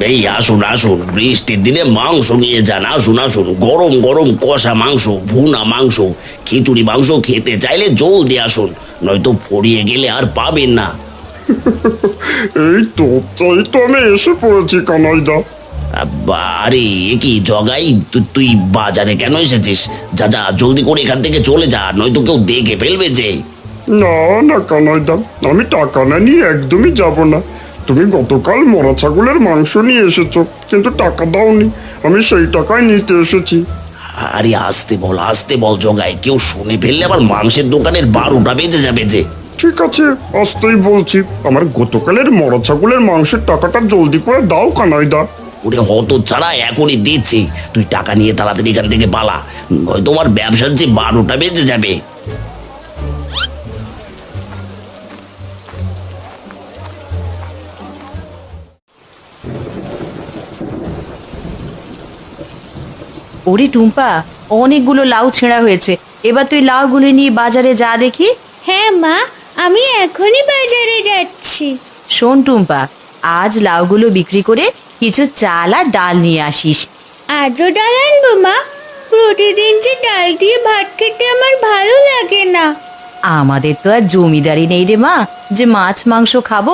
এই আসুন আসুন বৃষ্টির দিনে মাংস নিয়ে যান আসুন আসুন গরম গরম কষা মাংস ভুনা মাংস খিচুড়ি মাংস খেতে চাইলে জলদি আসুন নয়তো পড়িয়ে গেলে আর পাবেন না। এই তো তাই তো আমি এসে পড়েছি কানাইদা। আব্বা, আরে এ কি জগাই তু- তুই বাজারে কেন এসেছিস? যা যা জলদি করে এখান থেকে চলে যা নয়তো কেউ দেখে ফেলবে যে। না না কানাইদা আমি টাকা না নিয়ে একদমই যাব না। তুমি গতকাল মরা ছাগলের মাংস নিয়ে এসেছ কিন্তু টাকা দাওনি। আমি সেই টাকায় নিতে এসেছি। আরে আসতে বল আসতে বল জগাই। কেউ শুনে ফেললে আবার মাংসের দোকানের বারোটা বেজে যাবে যে। ঠিক আছে আসতেই বলছি। আমার গতকালের মরা ছাগলের মাংসের টাকাটা জলদি করে দাও কানাইদা। ওরে হত ছাড়া এখনই দিচ্ছি। তুই টাকা নিয়ে তাড়াতাড়ি এখান থেকে পালা। নয় তোমার ব্যবসার যে বারোটা বেজে যাবে। ওরে টুম্পা অনেকগুলো লাউ ছেঁড়া হয়েছে। এবার তুই লাউগুলো নিয়ে বাজারে যা দেখি। হ্যাঁ মা আমি এখনই বাজারে যাচ্ছি। শোন টুম্পা আজ লাউগুলো বিক্রি করে কিছু চাল আর ডাল নিয়ে আসিস। আজও ডাল আনব মা? প্রতিদিন যে ডাল দিয়ে ভাত খেতে আমার ভালো লাগে না। আমাদের তো আর জমিদারি নেই রে মা যে মাছ মাংস খাব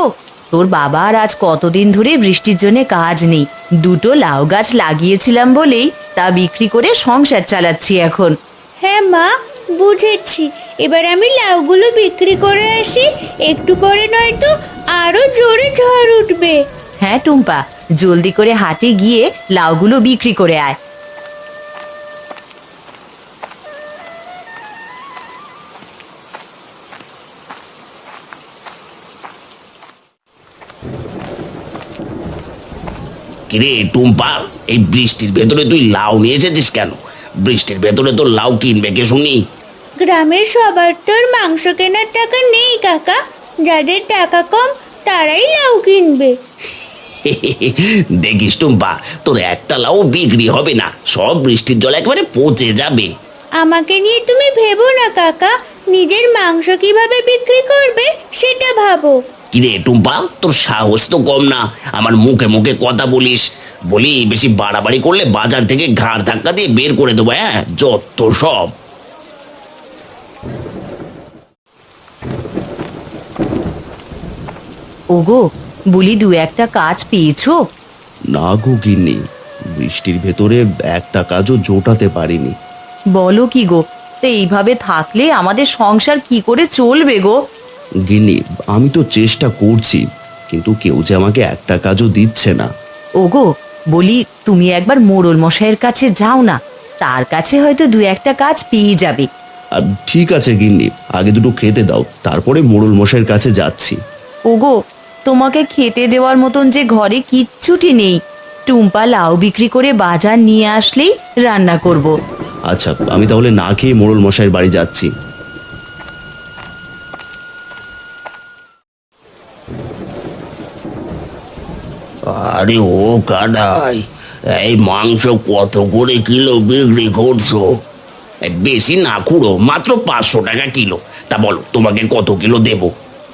তোর বাবার আজ কতদিন ধরে বৃষ্টির জন্য কাজ নেই? দুটো লাউ গাছ লাগিয়েছিলাম বলেই তা বিক্রি করে সংসার চালাচ্ছি এখন। হ্যাঁ মা বুঝেছি। এবার আমি লাউগুলো বিক্রি করে আসি একটু পরে নয়তো আরও জোরে ঝড় উঠবে। হ্যাঁ টুম্পা জলদি করে হাটে গিয়ে লাউগুলো বিক্রি করে আয়। কিরে টুম্পা এই বৃষ্টির ভেতরে তুই লাউ নিয়ে এসেছিস কেন? বৃষ্টির ভেতরে তো লাউ কিনবে কে শুনি? গ্রামের সবার তো আর মাংস কেনার টাকা নেই কাকা। যাদের টাকা কম তারাই লাউ কিনবে। দেখিস টুম্পা তোর একটা লাউ বিক্রি হবে না সব বৃষ্টির জল একেবারে পচে যাবে। আমাকে নিয়ে তুমি ভেবো না কাকা। নিজের মাংস কীভাবে বিক্রি করবে সেটা ভাবো। কিরে টুম্পা তোর সাহস তো কম না। আমার মুখে মুখে কথা বলিস। বলি বেশি বাড়াবাড়ি করলে বাজার থেকে ঘাড় ধাক্কা দিয়ে বের করে দেবো হ্যাঁ? যত সব। ওগো বলি দু একটা কাজ পেয়েছ? না গো গিন্নি বৃষ্টির ভেতরে একটা কাজও জোটাতে পারিনি। বলো কি গো তো এইভাবে থাকলে আমাদের সংসার কি করে চলবে গো? গিন্নি আমি তো চেষ্টা করছি কিন্তু কেউ যে আমাকে একটা কাজও দিচ্ছে না। ওগো বলি তুমি একবার মোড়ল মশাইয়ের কাছে যাও না তার কাছে হয়তো দু একটা কাজ পেয়ে যাবে। আর ঠিক আছে গিন্নি আগে দুটো খেতে দাও তারপরে মোড়ল মশাইয়ের কাছে যাচ্ছি। ওগো তোমাকে খেতে দেওয়ার মতন যে ঘরে কিচ্ছুটি নেই টুম্পা লাউ বিক্রি করে বাজার নিয়ে আসলেই রান্না করব। আচ্ছা আমি তাহলে না খেয়ে মোড়ল মশাইয়ের বাড়ি যাচ্ছি। আরে ও কাদাই এই মাংস কত করে কিলো বিক্রি করছ? বেশি না খুঁড়ো, মাত্র পাঁচশো টাকা কিলো। তা বলো, তোমাকে কত কিলো দেব?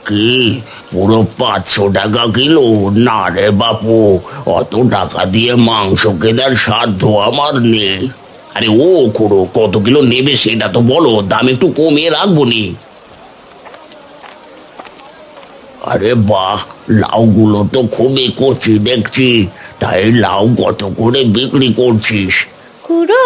কি? পুরো পাঁচশো টাকা কিলো? না রে বাপু, অত টাকা দিয়ে মাংস কেনার সাধ্য আমার নেই। আরে ও খুঁড়ো, কত কিলো নেবে সেটা তো বলো, দাম একটু কমিয়ে রাখব নি। আরে বাহ লাউগুলো তো খুবই কচি দেখছি। তাই লাউ কত করে বিক্রি করছিস? খুড়ো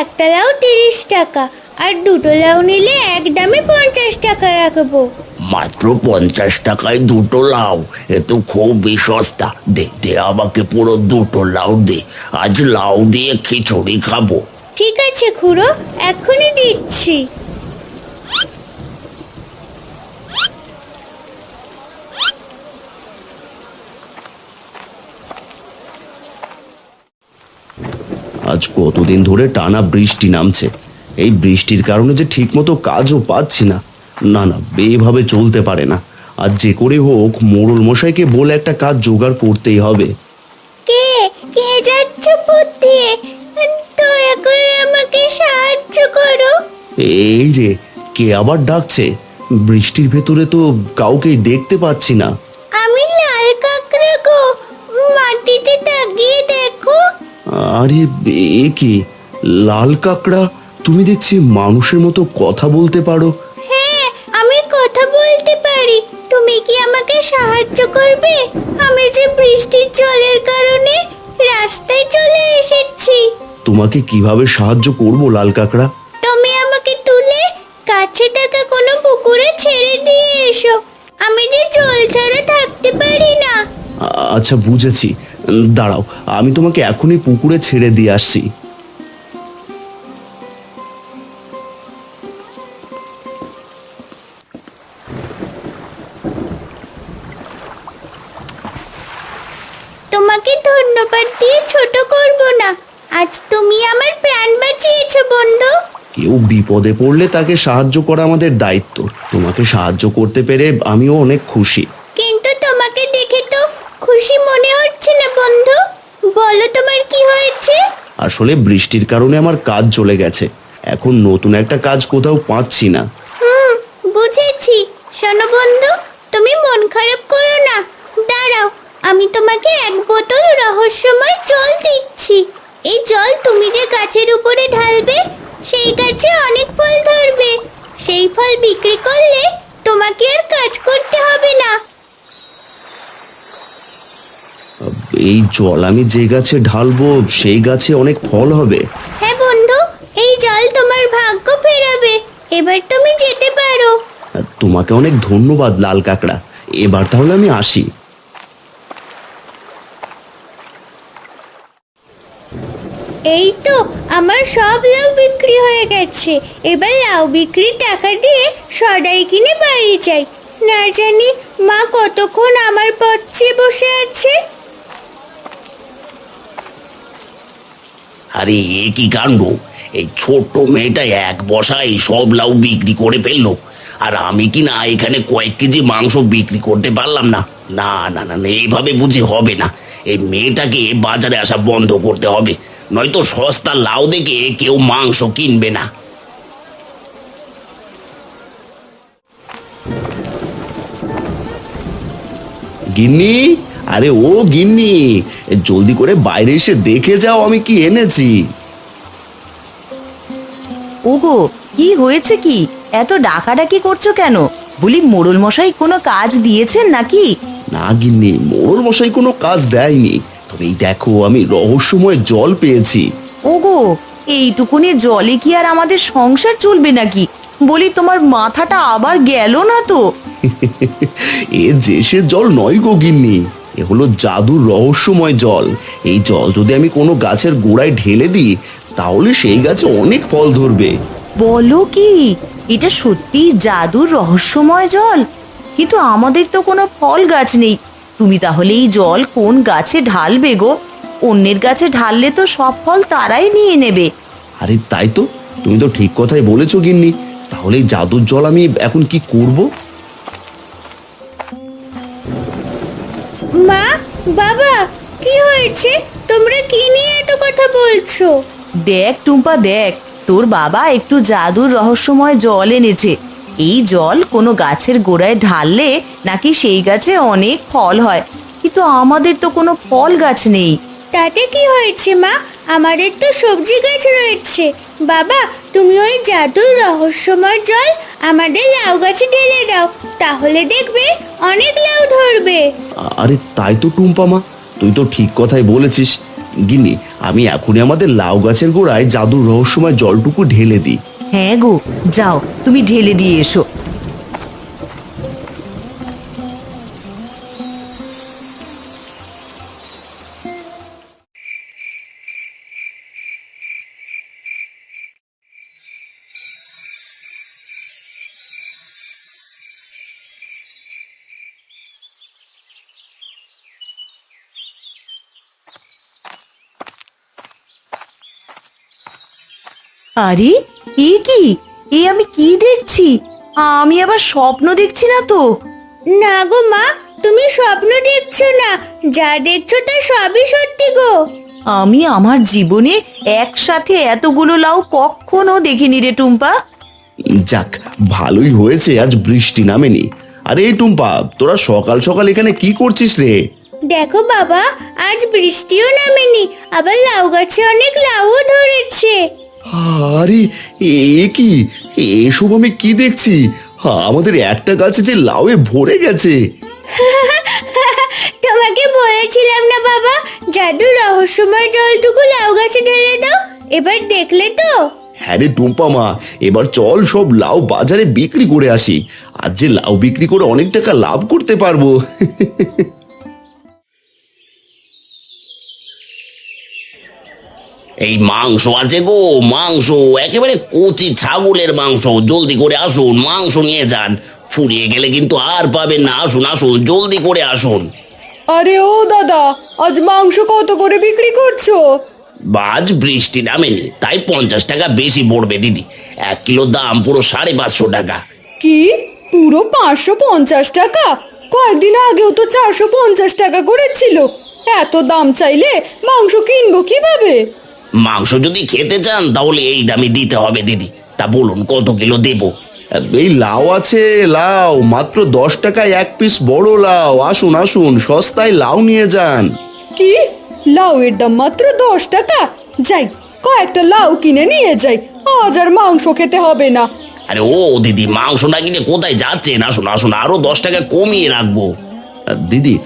একটা লাউ তিরিশ টাকা আর দুটো লাউ নিলে এক দামে পঞ্চাশ টাকা রাখব। মাত্র পঞ্চাশ টাকায় দুটো লাউ এ তো খুবই সস্তা দে দে আমাকে পুরো দুটো লাউ দে আজ লাউ দিয়ে খিচুড়ি খাব। ঠিক আছে খুড়ো এখনই দিচ্ছি। আজ কতদিন ধরে টানা বৃষ্টি নামছে। এই বৃষ্টির কারণে যে ঠিকমতো কাজও পাচ্ছি না। না না এভাবে চলতে পারে না। আর যে করে হোক মোড়ল মশাইকে বলে একটা কাজ জোগাড় করতেই হবে। কে? কে যাচ্ছ দয়া করে আমাকে সাহায্য করো। এই রে কে আবার ডাকছে? বৃষ্টির ভেতরে তো কাউকেই দেখতে পাচ্ছি না। আরে এ কি? লাল কাকড়া? তুমি দেখছি মানুষের মতো কথা বলতে পারো। হ্যাঁ আমি কথা বলতে পারি। তুমি কি আমাকে সাহায্য করবে? আমি যে বৃষ্টির জলের কারণে রাস্তায় চলে এসেছি। তোমাকে কীভাবে সাহায্য করব লাল কাকড়া? তুমি আমাকে তুলে কাছে থাকা কোনো পুকুরে ছেড়ে দিয়ে এসো। আমি যে জল ছাড়া থাকতে পারি না। আচ্ছা বুঝেছি। দাঁড়াও আমি তোমাকে এখনই পুকুরে ছেড়ে দিয়ে আসছি। তোমাকে ধন্যবাদ দিয়ে ছোট করব না। আজ তুমি আমার প্রাণ বাঁচিয়েছো বন্ধু। কেউ বিপদে পড়লে তাকে সাহায্য করা আমাদের দায়িত্ব। তোমাকে সাহায্য করতে পেরে আমিও অনেক খুশি কিন্তু তোমাকে দেখে তো খুশি মনে হচ্ছে না বন্ধু বলো তোমার কি হয়েছে আসলে বৃষ্টির কারণে আমার কাজ চলে গেছে। এখন নতুন একটা কাজ কোথাও পাচ্ছি না। হুম, বুঝেছি। শোনো বন্ধু, তুমি মন খারাপ করো না। দাঁড়াও, আমি তোমাকে এক বোতল রহস্যময় জল দিচ্ছি। এই জল তুমি যে গাছের উপরে ঢালবে, সেই গাছে অনেক ফল ধরবে। সেই ফল বিক্রি করলে তোমাকে আর কাজ করতে হবে না। এই জল আমি যে গাছে ঢালবো সেই গাছে অনেক ফল হবে। হ্যাঁ বন্ধু এই জল তোমার ভাগ্য ফেরাবে। এবার তুমি যেতে পারো। তোমাকে অনেক ধন্যবাদ লাল কাকড়া। এবার তাহলে আমি আসি। এই তো আমার সব লাউ বিক্রি হয়ে গেছে। এবার লাউ বিক্রির টাকা দিয়ে সদাই কিনে বাড়ি যাই। না জানি মা কতক্ষণ আমার পথ বসে আছে? আরে, এ কি কাণ্ড? এই ছোট্ট মেয়েটা এক বসায় সব লাউ বিক্রি করে ফেলল। আর আমি কি না এখানে কয়েক কেজি মাংস বিক্রি করতে পারলাম না না না না, এইভাবে বুঝি হবে না। এই মেয়েটাকে বাজারে আসা বন্ধ করতে হবে। নয়তো সস্তা লাউ দেখে কেউ মাংস কিনবে না। গিন্নি আরে ও গিন্নি জলদি করে বাইরে এসে দেখে যাও আমি কি এনেছি। ওগো কি হয়েছে কি? এত ডাকাডাকি করছ কেন? বলি মোড়ল মশাই কোনো কাজ দিয়েছেন নাকি? না গিন্নি মোড়ল মশাই কোনো কাজ দেয়নি। তবে এই দেখো আমি রহস্যময় জল পেয়েছি। ওগো এইটুকুনি জলে কি আর আমাদের সংসার চলবে নাকি? বলি তোমার মাথাটা আবার গেল না তো? এ যে সে জল নয় গো গিন্নি। এ হলো জাদুর রহস্যময় জল। এই জল যদি আমি কোনো গাছের গোড়ায় ঢেলে দিই তাহলে সেই গাছে অনেক ফল ধরবে। বলো কি? এটা সত্যি জাদুর রহস্যময় জল? কিন্তু আমাদের তো কোনো ফল গাছ নেই। তুমি তাহলে এই জল কোন গাছে ঢালবে গো? অন্যের গাছে ঢাললে তো সব ফল তারাই নিয়ে নেবে। আরে তাই তো। তুমি তো ঠিক কথাই বলেছ গিন্নি। তাহলে এই জাদুর জল আমি এখন কি করব? মা বাবা কি হয়েছে? তোমরা কি নিয়ে এত কথা বলছো? দেখ টুম্পা দেখ তোর বাবা একটু জাদুর রহস্যময় জল এনেছে। এই জল কোনো গাছের গোড়ায় ঢাললে নাকি সেই গাছে অনেক ফল হয়। কিন্তু আমাদের তো কোনো ফল গাছ নেই। তাতে কি হয়েছে মা? আমাদের তো সবজি গাছ রয়েছে। বাবা তুমি ওই জাদুর রহস্যময় জল আমাদের লাউ গাছে ঢেলে দাও তাহলে দেখবে অনেক লাউ ধরবে। আরে তাই তো টুম্পা মা তুই তো ঠিক কথাই বলেছিস। গিনি আমি এখনই আমাদের লাউ গাছের গোড়ায় জাদুর রহস্যময় জলটুকু ঢেলে দিই। হ্যাঁ গো যাও তুমি ঢেলে দিয়ে এসো। আরে এ কি? এ আমি কি দেখছি? আমি আবার স্বপ্ন দেখছি না তো। না গো মা তুমি স্বপ্ন দেখছ না। যা দেখছ তা সবই সত্যি গো। আমি আমার জীবনে একসাথে এতগুলো লাউ কখনো দেখিনি রে টুম্পা। যাক ভালোই হয়েছে আজ বৃষ্টি নামেনি। আরে এই টুম্পা তোরা সকাল সকাল এখানে কি করছিস রে? দেখো বাবা আজ বৃষ্টিও নামেনি আবার লাউ গাছে অনেক লাউও ধরেছে। আরে এ কি? এসব আমি কি দেখছি? আমাদের একটা গাছে যে লাউয়ে ভরে গেছে। তোমাকে বলেছিলাম না বাবা জাদু রহস্যময় জলটুকু লাউ গাছে ঢেলে দাও এবার দেখলে তো। হ্যাঁ রে টুম্পা মা এবার চল সব লাউ বাজারে বিক্রি করে আসি। আর যে লাউ বিক্রি করে অনেক টাকা লাভ করতে পারব। এই মাংস আছে গো মাংস একেবারে কচি ছাগলের মাংস। জলদি করে আসুন মাংস নিয়ে যান। ফুরিয়ে গেলে কিন্তু আর পাবেন না। আসুন আসুন জলদি করে আসুন। আরে ও দাদা আজ মাংস কত করে বিক্রি করছ? আজ বৃষ্টি নামেনি তাই পঞ্চাশ টাকা বেশি পড়বে দিদি। এক কিলো দাম পুরো সাড়ে পাঁচশো টাকা। কি? পুরো পাঁচশো পঞ্চাশ টাকা? কয়েকদিন আগেও তো চারশো পঞ্চাশ টাকা করেছিল। এত দাম চাইলে মাংস কিনবো কীভাবে? মাংস যদি খেতে চান তাহলে এই দামে দিতে হবে দিদি। তা বলুন কত কিলো দেবো? এই লাউ আছে লাউ মাত্র দশ টাকায় এক পিস বড় লাউ। আসুন আসুন সস্তায় লাউ নিয়ে যান। কি? লাউ এর দাম মাত্র দশ টাকা? যাই কয়েকটা লাউ কিনে নিয়ে যাই। আজ আর মাংস খেতে হবে না। আরে ও দিদি মাংস না কিনে কোথায় যাচ্ছেন? আসুন আসুন আরও দশ টাকা কমিয়ে রাখব। দিদি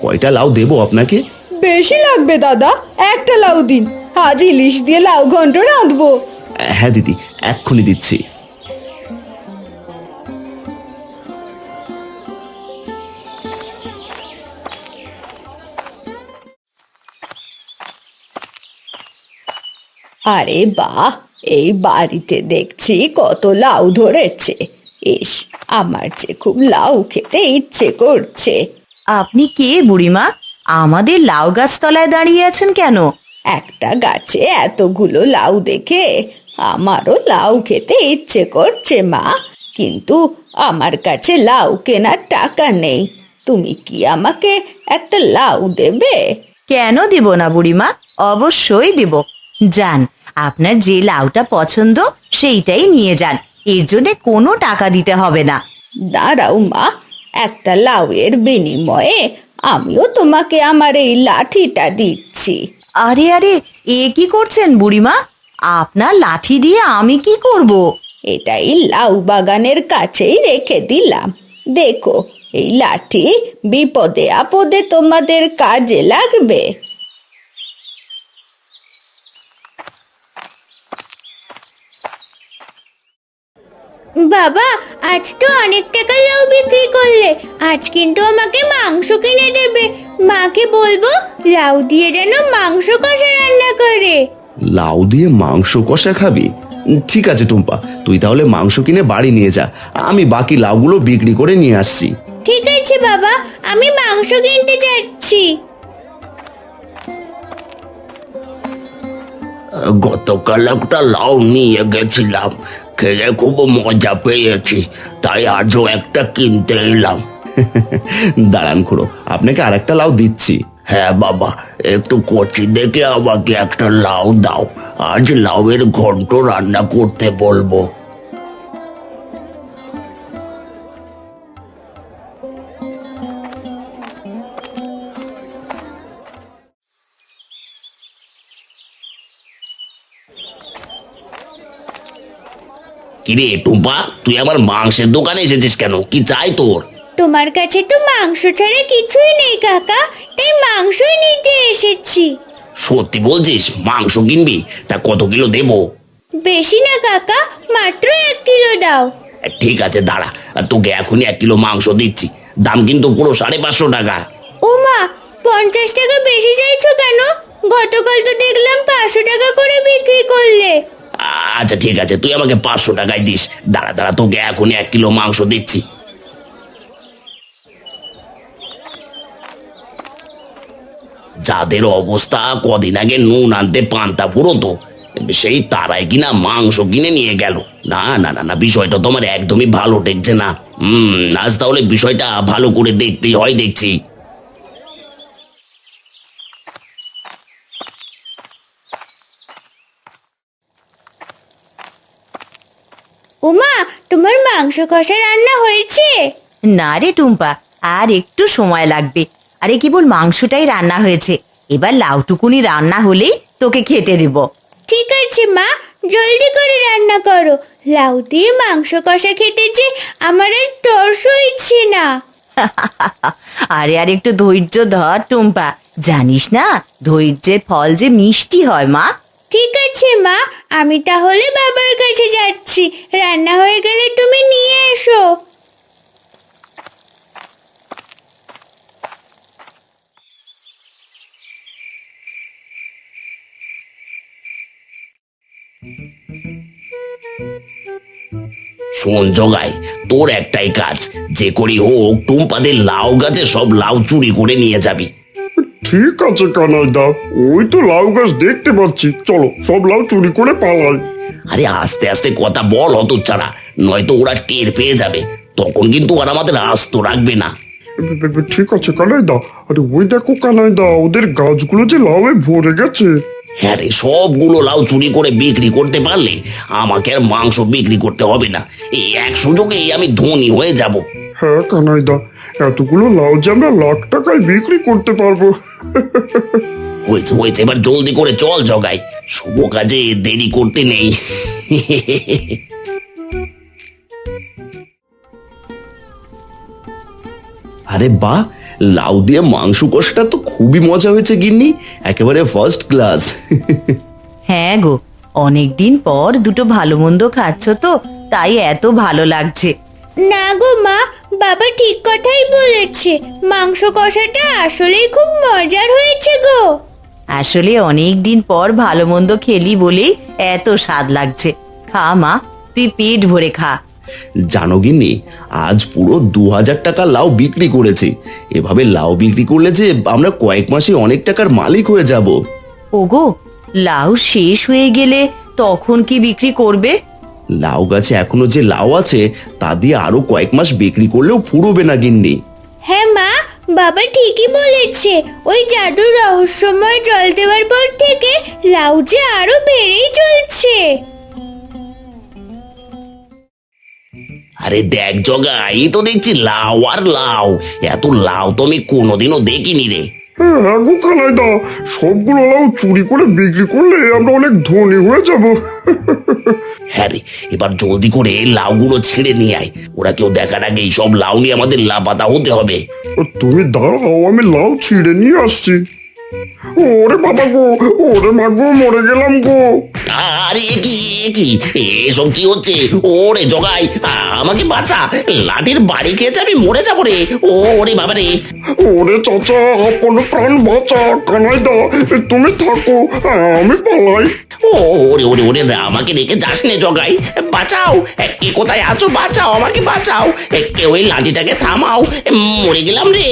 কয়টা লাউ দেবো আপনাকে? বেশি লাগবে দাদা। একটা লাউ দিন। আজ ইলিশ দিয়ে লাউ ঘন্ট রাঁধবো। হ্যাঁ দিদি এক্ষুনি দিচ্ছি। আরে বাহ এই বাড়িতে দেখছি কত লাউ ধরেছে। ইস আমার যে খুব লাউ খেতে ইচ্ছে করছে। আপনি কে বুড়িমা? আমাদের লাউ গাছ তলায় দাঁড়িয়ে আছেন কেন? একটা গাছে এতগুলো লাউ দেখে আমারও লাউ খেতে ইচ্ছে করছে মা। কিন্তু আমার কাছে লাউ কেনার টাকা নেই। তুমি কি আমাকে একটা লাউ দেবে? কেন দিব না বুড়িমা? অবশ্যই দিব। যান আপনার যে লাউটা পছন্দ সেইটাই নিয়ে যান। এর জন্য কোনো টাকা দিতে হবে না। দাঁড়াও মা। একটা লাউয়ের বিনিময়ে আমিও তোমাকে আমার এই লাঠিটা দিচ্ছি। আরে আরে, এ কি করছেন বুড়িমা? আপনার লাঠি দিয়ে আমি কি করব? এটাই লাউ বাগানের কাছেই রেখে দিলাম। দেখো, এই লাঠি বিপদে আপদে তোমাদের কাজে লাগবে। বাবা আজ তো অনেক টাকা লাউ বিক্রি করলে। আজ কিন্তু আমাকে মাংস কিনে দেবে। মাকে বলব লাউ দিয়ে যেন মাংস কষা রান্না করে। লাউ দিয়ে মাংস কষা খাবি? ঠিক আছে টুম্পা তুই তাহলে মাংস কিনে বাড়ি নিয়ে যা। আমি বাকি লাউগুলো বিক্রি করে নিয়ে আসছি। ঠিক আছে বাবা আমি মাংস কিনতে যাচ্ছি। গতকাল একটা লাউ নিয়ে গেছিলাম। খেয়ে খুব মজা পেয়েছি। তাই আজও একটা কিনতে এলাম। দাঁড়ান খুড়ো আপনাকে আর একটা লাউ দিচ্ছি। হ্যাঁ বাবা একটু কচি দেখে আমাকে একটা লাউ দাও। আজ লাউয়ের ঘন্ট রান্না করতে বলব। কিরে টুম্পা তুই আমার মাংসের দোকানে এসেছিস কেন? কি চাই তোর? তোমার কাছে তো মাংস ছাড়া কিছুই নেই কাকা। তাই মাংসই নিতে এসেছি। সত্যি বলছিস মাংস কিনবি? তা কত কিলো দেবো? বেশি না কাকা। মাত্র এক কিলো দাও। ঠিক আছে দাঁড়া। আর তোকে এখনই এক কিলো মাংস দিচ্ছি। দাম কিন্তু পুরো সাড়ে পাঁচশো টাকা। ও মা পঞ্চাশ টাকা বেশি চাইছো কেন? গতকাল তো দেখলাম পাঁচশো টাকা করে বিক্রি করলে। আচ্ছা ঠিক আছে, তুই আমাকে পাঁচশো টাকায় দিস। দাঁড়া দাঁড়া, তোকে এখনই এক কিলো মাংস দিচ্ছি। যাদের অবস্থা কদিন আগে নুন আনতে পান্তা তো সেই তারাই কিনা মাংস কিনে নিয়ে গেল। না না না না, বিষয়টা তোমার একদমই ভালো ঠেকছে না। হুম, আজ তাহলে বিষয়টা ভালো করে দেখতেই হয়, দেখছি। ওমা তোমার মাংস কষা রান্না হয়েছে? না রে টুম্পা আর একটু সময় লাগবে। আরে কেবল মাংসটাই রান্না হয়েছে। এবার লাউটুকুনি রান্না হলেই তোকে খেতে দেব। ঠিক আছে মা জলদি করে রান্না করো। লাউ দিয়ে মাংস কষা খেতে যে আমার আর তর্স হচ্ছে না। আরে আর একটু ধৈর্য ধর টুম্পা। জানিস না ধৈর্যের ফল যে মিষ্টি হয় মা। ঠিক আছে, মা। আমি তাহলে বাবার কাছে যাচ্ছি। রান্না হয়ে গেলে তুমি নিয়ে এসো। শোন জগাই, তোর একটাই কাজ। যে করি হোক, টুম্পাদের লাউ গাছে সব লাউ চুরি করে নিয়ে যাবি। ঠিক আছে কানাইদা ওই তো লাউ গাছ দেখতে পাচ্ছি। চলো সব লাউ চুরি করে পালাই। আরে আস্তে আস্তে কথা বল অত ছাড়া নয়তো ওরা টের পেয়ে যাবে। তখন কিন্তু ওরা আমাদের আস্ত রাখবে না। ঠিক আছে কানাইদা। আরে ওই দেখো কানাইদা ওদের গাছগুলো যে লাউয়ে ভরে গেছে। হ্যাঁ রে সবগুলো লাউ চুরি করে বিক্রি করতে পারলে আমাকে আর মাংস বিক্রি করতে হবে না। এই এক সুযোগেই আমি ধনী হয়ে যাব। হ্যাঁ কানাইদা এতগুলো লাউ যে আমরা লাখ টাকায় বিক্রি করতে পারব। হয়েছে হয়েছে এবার জলদি করে চল জগাই। শুভ কাজে দেরি করতে নেই। আরে বাহ লাউ দিয়ে মাংস কষাটা তো খুবই মজা হয়েছে গিন্নি। একেবারে ফার্স্ট ক্লাস হ্যাঁ গো অনেকদিন পর দুটো ভালো মন্দ খাচ্ছ তো তাই এত ভালো লাগছে। না গো মা বাবা ঠিক কথাই বলেছে। মাংস কষাটা আসলেই খুব মজার হয়েছে গো। আসলে অনেক দিন পর ভালো মন্দ খেলি বলেই এত স্বাদ লাগছে। খা মা তুই পেট ভরে খা। জানো গিন্নি আজ পুরো দু হাজার টাকা লাউ বিক্রি করেছি। এভাবে লাউ বিক্রি করলে যে আমরা কয়েক মাসে অনেক টাকার মালিক হয়ে যাব। ওগো লাউ শেষ হয়ে গেলে তখন কি বিক্রি করবে? লাউ গাছে এখনও যে লাউ আছে তা দিয়ে আরও কয়েক মাস বিক্রি করলেও ফুরোবে না গিন্নি। হ্যাঁ মা বাবা ঠিকই বলেছে। ওই জাদুর রহস্যময় জল দেওয়ার পর থেকে লাউ যে আরও বেড়েই চলছে। আরে দেখ জগা এই তো দেখছি লাউ আর লাউ। এত লাউ তো আমি কোনোদিনও দেখিনি রে। হ্যাঁ গো কানাইদা সবগুলো লাউ চুরি করে বিক্রি করলে আমরা অনেক ধনী হয়ে যাব। হ্যাঁ রে এবার জলদি করে লাউগুলো ছেড়ে নিয়ে আয়। ওরা কেউ দেখার আগে এই সব লাউ নিয়ে আমাদের লাপাতা হতে হবে। তুমি দাঁড়াও আমি লাউ ছিঁড়ে নিয়ে আসছি। ওরে বাবা গো ওরে মা গো মরে গেলাম গো। আরে এ কি এ কি? এসব কি হচ্ছে? ওরে জগাই আমাকে বাঁচা। লাঠির বাড়ি খেয়েছে আমি মরে যাব রে। ও ওরে বাবা রে। ওরে চাচা আপন প্রাণ বাঁচা কানাইদা তুমি থাকো আমি পালাই। ও ওরে ওরে ওরে আমাকে রেখে যাস নে জগাই। বাঁচাও কে কোথায় আছো? বাঁচাও আমাকে বাঁচাও। কেউ ওই লাঠিটাকে থামাও। মরে গেলাম রে।